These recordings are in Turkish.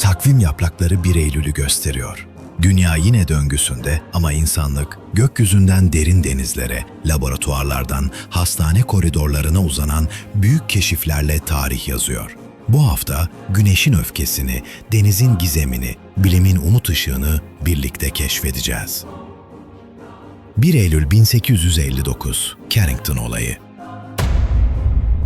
Takvim yaprakları 1 Eylül'ü gösteriyor. Dünya yine döngüsünde ama insanlık gökyüzünden derin denizlere, laboratuvarlardan hastane koridorlarına uzanan büyük keşiflerle tarih yazıyor. Bu hafta güneşin öfkesini, denizin gizemini, bilimin umut ışığını birlikte keşfedeceğiz. 1 Eylül 1859 Carrington olayı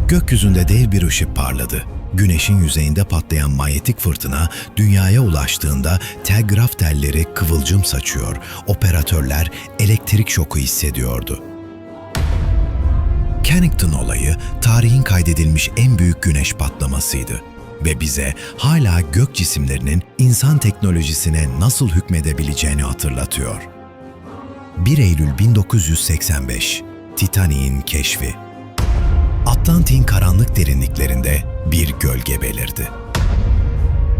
Gökyüzünde dev bir ışık parladı. Güneşin yüzeyinde patlayan manyetik fırtına dünyaya ulaştığında telgraf telleri kıvılcım saçıyor, operatörler elektrik şoku hissediyordu. Carrington olayı tarihin kaydedilmiş en büyük güneş patlamasıydı ve bize hala gök cisimlerinin insan teknolojisine nasıl hükmedebileceğini hatırlatıyor. 1 Eylül 1985 Titanik'in keşfi Atlantik'in karanlık derinliklerinde bir gölge belirdi.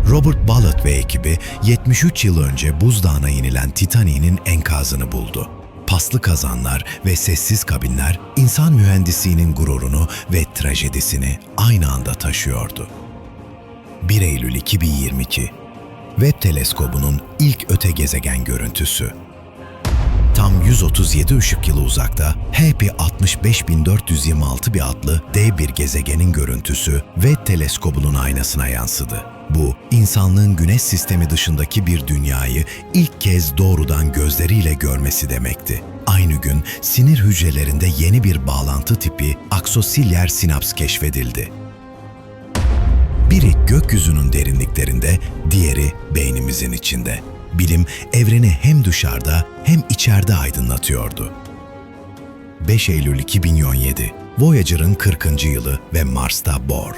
Robert Ballard ve ekibi 73 yıl önce buzdağına inilen Titanik'in enkazını buldu. Paslı kazanlar ve sessiz kabinler insan mühendisliğinin gururunu ve trajedisini aynı anda taşıyordu. 1 Eylül 2022 Webb teleskobunun ilk öte gezegen görüntüsü tam 137 ışık yılı uzakta HP 65426 adlı dev bir gezegenin görüntüsü ve teleskobunun aynasına yansıdı. Bu, insanlığın güneş sistemi dışındaki bir dünyayı ilk kez doğrudan gözleriyle görmesi demekti. Aynı gün sinir hücrelerinde yeni bir bağlantı tipi aksosilyer sinaps keşfedildi. Biri gökyüzünün derinliklerinde, diğeri beynimizin içinde. Bilim evreni hem dışarıda hem içeride aydınlatıyordu. 5 Eylül 2017 Voyager'ın 40. yılı ve Mars'ta bor.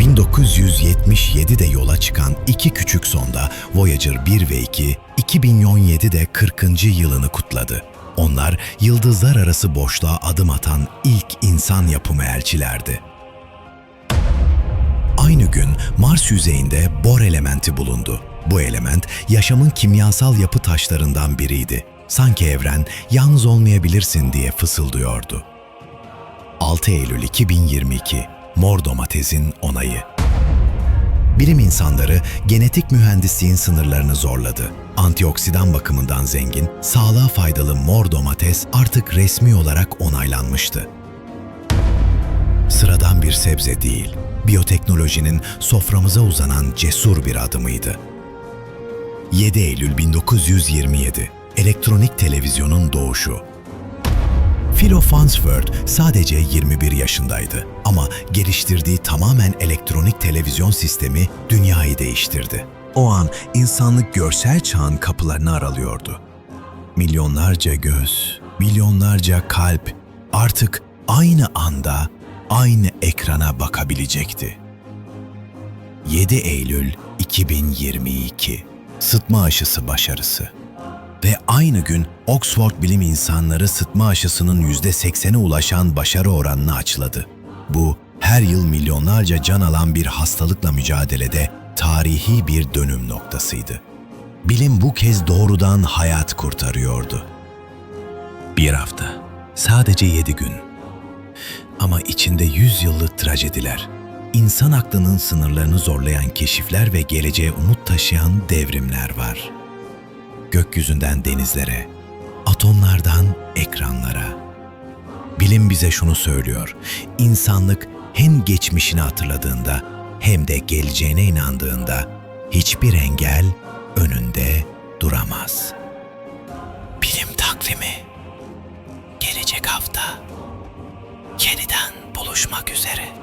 1977'de yola çıkan iki küçük sonda Voyager 1 ve 2, 2017'de 40. yılını kutladı. Onlar yıldızlar arası boşluğa adım atan ilk insan yapımı elçilerdi. Aynı gün Mars yüzeyinde bor elementi bulundu. Bu element yaşamın kimyasal yapı taşlarından biriydi. Sanki evren yalnız olmayabilirsin diye fısıldıyordu. 6 Eylül 2022 Mor domatesin onayı. Bilim insanları genetik mühendisliğin sınırlarını zorladı. Antioksidan bakımından zengin, sağlığa faydalı mor domates artık resmi olarak onaylanmıştı. Sıradan bir sebze değil, biyoteknolojinin soframıza uzanan cesur bir adımıydı. 7 Eylül 1927 Elektronik televizyonun doğuşu. Philo Farnsworth sadece 21 yaşındaydı ama geliştirdiği tamamen elektronik televizyon sistemi dünyayı değiştirdi. O an insanlık görsel çağın kapılarını aralıyordu. Milyonlarca göz, milyonlarca kalp artık aynı anda aynı ekrana bakabilecekti. 7 Eylül 2022 Sıtma aşısı başarısı ve aynı gün Oxford bilim insanları sıtma aşısının %80'e ulaşan başarı oranını açıkladı. Bu her yıl milyonlarca can alan bir hastalıkla mücadelede tarihi bir dönüm noktasıydı. Bilim bu kez doğrudan hayat kurtarıyordu. Bir hafta, sadece yedi gün. Ama içinde yüz yıllık trajediler, insan aklının sınırlarını zorlayan keşifler ve geleceğe umut taşıyan devrimler var. Gökyüzünden denizlere, atomlardan ekranlara. Bilim bize şunu söylüyor, insanlık hem geçmişini hatırladığında hem de geleceğine inandığında hiçbir engel önünde duramaz. Bilim takvimi gelecek hafta yeniden buluşmak üzere.